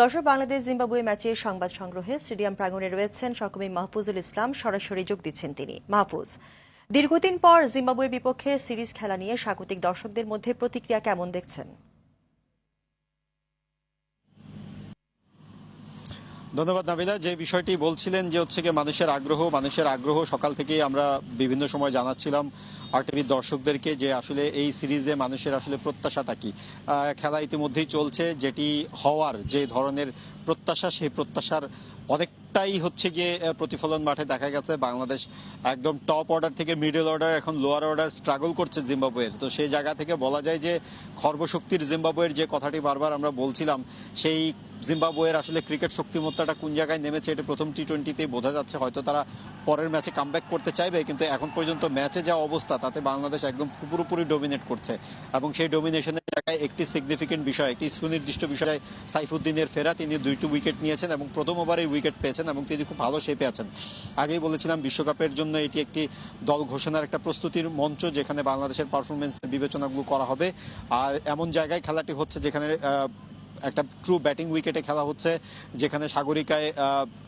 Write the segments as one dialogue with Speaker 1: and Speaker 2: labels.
Speaker 1: দর্শক, বাংলাদেশ জিম্বাবুয়ে ম্যাচের সংবাদ সংগ্রহে স্টেডিয়াম প্রাঙ্গণে রয়েছেন সহকর্মী মাহফুজুল ইসলাম। সরাসরি যোগ দিচ্ছেন তিনি। মাহফুজ, দীর্ঘদিন পর জিম্বাবুয়ের বিপক্ষে সিরিজ খেলা নিয়ে স্বাগতিক দর্শকদের মধ্যে প্রতিক্রিয়া কেমন দেখছেন?
Speaker 2: ধন্যবাদ নাবিলা। যে বিষয়টি বলছিলেন যে হচ্ছে মানুষের আগ্রহ মানুষের আগ্রহ সকাল থেকেই আমরা বিভিন্ন সময় জানাচ্ছিলাম। আরটিভির দর্শকদেরকে যে আসলে এই সিরিজে মানুষের আসলে প্রত্যাশাটা কি? খেলা ইতিমধ্যেই চলছে, যেটি হওয়ার যে ধরনের প্রত্যাশা, সেই প্রত্যাশার অনেকটাই হচ্ছে গিয়ে প্রতিফলন মাঠে দেখা গেছে। বাংলাদেশ একদম টপ অর্ডার থেকে মিডল অর্ডার এখন লোয়ার অর্ডার স্ট্রাগল করছে জিম্বাবুয়ের। তো সেই জায়গা থেকে বলা যায় যে, খর্বশক্তির জিম্বাবুয়ের যে কথাটি বারবার আমরা বলছিলাম, সেই জিম্বাবুয়ের আসলে ক্রিকেট শক্তিমত্তাটা কোন জায়গায় নেমেছে এটা প্রথম টি টোয়েন্টিতেই বোঝা যাচ্ছে। হয়তো তারা পরের ম্যাচে কামব্যাক করতে চাইবে, কিন্তু এখন পর্যন্ত ম্যাচে যা অবস্থা, তাতে বাংলাদেশ একদম পুরোপুরি ডোমিনেট করছে। এবং সেই ডোমিনেশনের জায়গায় একটি সিগনিফিকেন্ট বিষয়, একটি সুনির্দিষ্ট বিষয়, সাইফুদ্দিনের ফেরা, তিনি দুইটি উইকেট নিয়েছেন এবং প্রথম ওভারেই উইকেট পেয়েছেন এবং তিনি খুব ভালো শেপে আছেন। আগেই বলেছিলাম, বিশ্বকাপের জন্য এটি একটি দল ঘোষণার একটা প্রস্তুতির মঞ্চ, যেখানে বাংলাদেশের পারফরমেন্সের বিবেচনাগুলো করা হবে। আর এমন জায়গায় খেলাটি হচ্ছে যেখানে একটা ট্রু ব্যাটিং উইকেটে খেলা হচ্ছে, যেখানে সাগরিকায়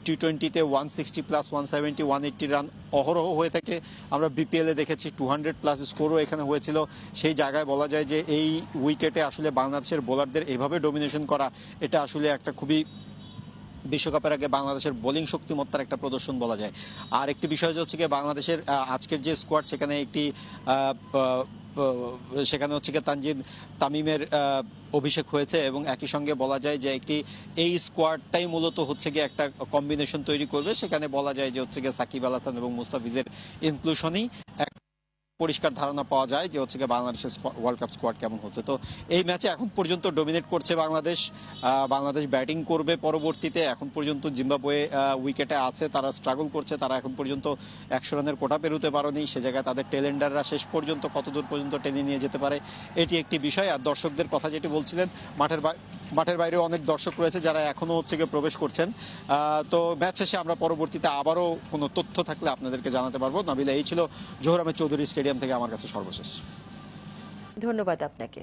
Speaker 2: টি টোয়েন্টিতে one sixty plus one seventy one eighty run অহরহ হয়ে থাকে। আমরা বিপিএলে দেখেছি টু হান্ড্রেড প্লাস স্কোরও এখানে হয়েছিল। সেই জায়গায় বলা যায় যে এই উইকেটে আসলে বাংলাদেশের বোলারদের এভাবে ডোমিনেশন করা, এটা আসলে একটা খুবই বিশ্বকাপের আগে বাংলাদেশের বোলিং শক্তিমত্তার একটা প্রদর্শন বলা যায়। আর একটি বিষয় হচ্ছে গিয়ে বাংলাদেশের আজকের যে স্কোয়াড সেখানে একটি সেখানে হচ্ছে গিয়ে তানজিদ তামিমের অভিষেক হয়েছে এবং একই সঙ্গে বলা যায় যে একটি এই স্কোয়াডটাই মূলত হচ্ছে গিয়ে একটা কম্বিনেশন তৈরি করবে। সেখানে বলা যায় যে হচ্ছে গিয়ে সাকিব আল হাসান এবং মুস্তাফিজের ইনক্লুশনই এক পরিষ্কার ধারণা পাওয়া যায় যে হচ্ছে বাংলাদেশের ওয়ার্ল্ড কাপ স্কোয়াড কেমন হচ্ছে। তো এই ম্যাচে এখন পর্যন্ত ডোমিনেট করছে বাংলাদেশ। বাংলাদেশ ব্যাটিং করবে পরবর্তীতে। এখন পর্যন্ত জিম্বাবুয়ে উইকেটে আছে। তারা স্ট্রাগল করছে। তারা এখন পর্যন্ত একশো রানের কোটা পেরোতে পারেনি। সে জায়গায় তাদের টেলেন্ডাররা শেষ পর্যন্ত, কতদূর পর্যন্ত টেনে নিয়ে যেতে পারে, এটি একটি বিষয়। আর দর্শকদের কথা যেটি বলছিলেন, মাঠের মাঠের বাইরে অনেক দর্শক রয়েছে যারা এখনও হচ্ছে গিয়ে প্রবেশ করছেন। তো ম্যাচ শেষে আমরা পরবর্তীতে আবারও কোনো তথ্য থাকলে আপনাদেরকে জানাতে পারব। নাবিলা, এই ছিল জোহরামের চৌধুরী স্টেডিয়াম থেকে আমার কাছে সর্বশেষ।
Speaker 1: ধন্যবাদ আপনাকে।